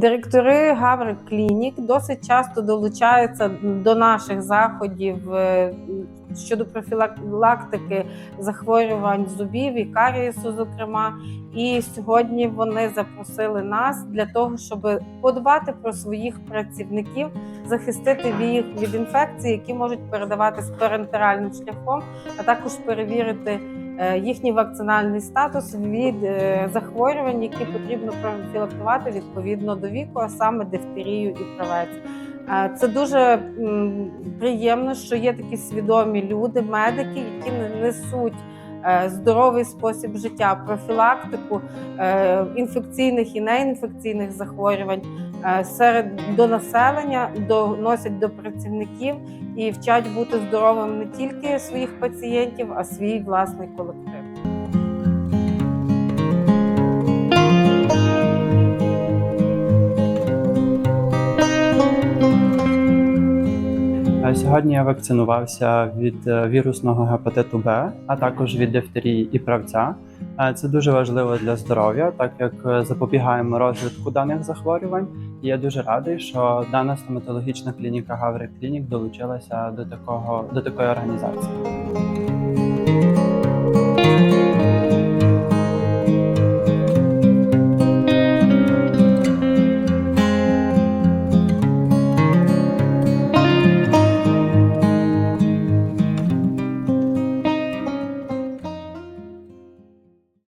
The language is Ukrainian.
Доктори Гаври Клінік досить часто долучаються до наших заходів е, щодо профілактики захворювань зубів і карієсу, зокрема. І сьогодні вони запросили нас для того, щоб подбати про своїх працівників, захистити їх від інфекцій, які можуть передаватись перентеральним шляхом, а також перевірити е, їхній вакцинальний статус від е, захворювань, які потрібно профілактувати відповідно до віку, а саме дифтерію і правець. Це дуже приємно, що є такі свідомі люди, медики, які не- несуть е, здоровий спосіб життя, профілактику е, інфекційних і неінфекційних захворювань е, серед до населення, доносять до працівників і вчать бути здоровим не тільки своїх пацієнтів, а свій власний колектив. Сьогодні я вакцинувався від е, вірусного гепатиту Б, а також від дифтерії і правця. Е, Це дуже важливо для здоров'я, так як е, запобігаємо розвитку даних захворювань. І я дуже радий, що дана стоматологічна клініка Гаври Клінік долучилася до такого до такої організації.